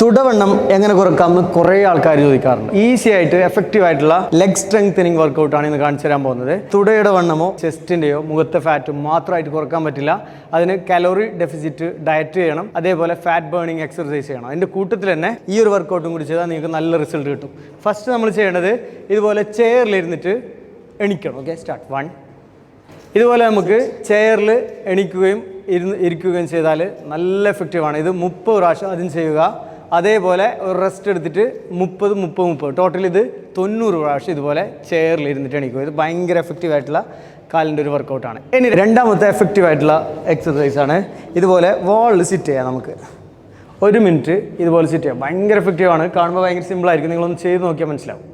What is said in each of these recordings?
തുടവണ്ണം എങ്ങനെ കുറക്കാമെന്ന് കുറേ ആൾക്കാർ ചോദിക്കാറുണ്ട്. ഈസി ആയിട്ട് എഫക്റ്റീവ് ആയിട്ടുള്ള ലെഗ് സ്ട്രെങ്തനിങ് വർക്കൗട്ട് ആണ് ഇന്ന് കാണിച്ചു തരാൻ പോകുന്നത്. തുടയുടെ വണ്ണമോ ചെസ്റ്റിന്റെയോ മുഖത്തെ ഫാറ്റും മാത്രമായിട്ട് കുറയ്ക്കാൻ പറ്റില്ല. അതിന് കലോറി ഡെഫിസിറ്റ് ഡയറ്റ് ചെയ്യണം. അതേപോലെ ഫാറ്റ് ബേണിംഗ് എക്സർസൈസ് ചെയ്യണം. അതിന്റെ കൂട്ടത്തിൽ തന്നെ ഈ ഒരു വർക്കൗട്ടും കൂടി ചെയ്താൽ നിങ്ങൾക്ക് നല്ല റിസൾട്ട് കിട്ടും. ഫസ്റ്റ് നമ്മൾ ചെയ്യേണ്ടത് ഇതുപോലെ ചെയറിലിരുന്നിട്ട് എണിക്കണം. ഓക്കെ സ്റ്റാർട്ട് വൺ ഇതുപോലെ നമുക്ക് ചെയറിൽ എണിക്കുകയും ഇരുന്ന് ഇരിക്കുകയും ചെയ്താൽ നല്ല എഫക്റ്റീവാണ് ഇത് മുപ്പത് പ്രാവശ്യം അതും ചെയ്യുക. അതേപോലെ ഒരു റെസ്റ്റ് എടുത്തിട്ട് മുപ്പത് മുപ്പത് മുപ്പത്. ടോട്ടൽ ഇത് തൊണ്ണൂറ് പ്രാവശ്യം ഇതുപോലെ ചെയറിൽ ഇരുന്നിട്ട് എണീക്കും ഇത് ഭയങ്കര എഫക്റ്റീവ് ആയിട്ടുള്ള കാലിന്റെ ഒരു വർക്കൗട്ടാണ് ഇനി രണ്ടാമത്തെ എഫക്റ്റീവ് ആയിട്ടുള്ള എക്സസൈസ് ആണ്. ഇതുപോലെ വാളിൽ സിറ്റ് ചെയ്യാം നമുക്ക്. ഒരു മിനിറ്റ് ഇതുപോലെ സിറ്റ് ചെയ്യാം. ഭയങ്കര എഫക്റ്റീവ് ആണ്. കാണുമ്പോൾ ഭയങ്കര സിമ്പിൾ ആയിരിക്കും. നിങ്ങളൊന്ന് ചെയ്ത് നോക്കിയാൽ മനസ്സിലാവും.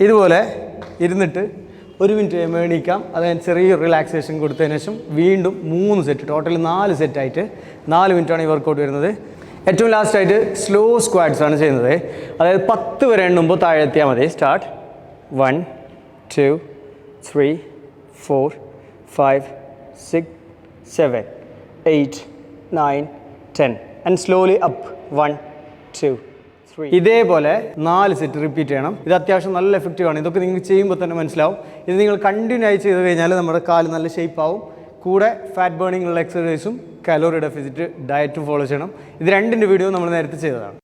ഇതുപോലെ ഇരുന്നിട്ട് ഒരു മിനിറ്റ് കഴിയുമ്പോൾ എണീക്കാം. അതായത് ചെറിയ റിലാക്സേഷൻ കൊടുത്തതിന് ശേഷം വീണ്ടും മൂന്ന് സെറ്റ് ടോട്ടൽ നാല് സെറ്റായിട്ട് നാല് മിനിറ്റാണ് ഈ വർക്കൗട്ട് വരുന്നത്. ഏറ്റവും ലാസ്റ്റ് ആയിട്ട് സ്ലോ സ്ക്വാഡ്സ് ആണ് ചെയ്യുന്നത്. അതായത് പത്ത് വരെ എണ്ണുമ്പോൾ താഴെ എത്തിയാൽ മതി start one two three four five six seven eight nine ten and slowly up one two ഇതേപോലെ നാല് സെറ്റ് റിപ്പീറ്റ് ചെയ്യണം. ഇത് അത്യാവശ്യം നല്ല എഫക്റ്റീവ് ആണ്. ഇതൊക്കെ നിങ്ങൾ ചെയ്യുമ്പോൾ തന്നെ മനസ്സിലാവും. ഇത് നിങ്ങൾ കണ്ടിന്യൂ ആയി ചെയ്ത് കഴിഞ്ഞാൽ നമ്മുടെ കാൽ നല്ല ഷേപ്പ് ആവും. കൂടെ ഫാറ്റ് ബേണിംഗ് ഉള്ള എക്സസൈസും കലോറി ഡെഫിസിറ്റ് ഡയറ്റ് ഫോളോ ചെയ്യണം. ഇത് രണ്ടിന്റെ വീഡിയോ നമ്മൾ നേരത്തെ ചെയ്തതാണ്.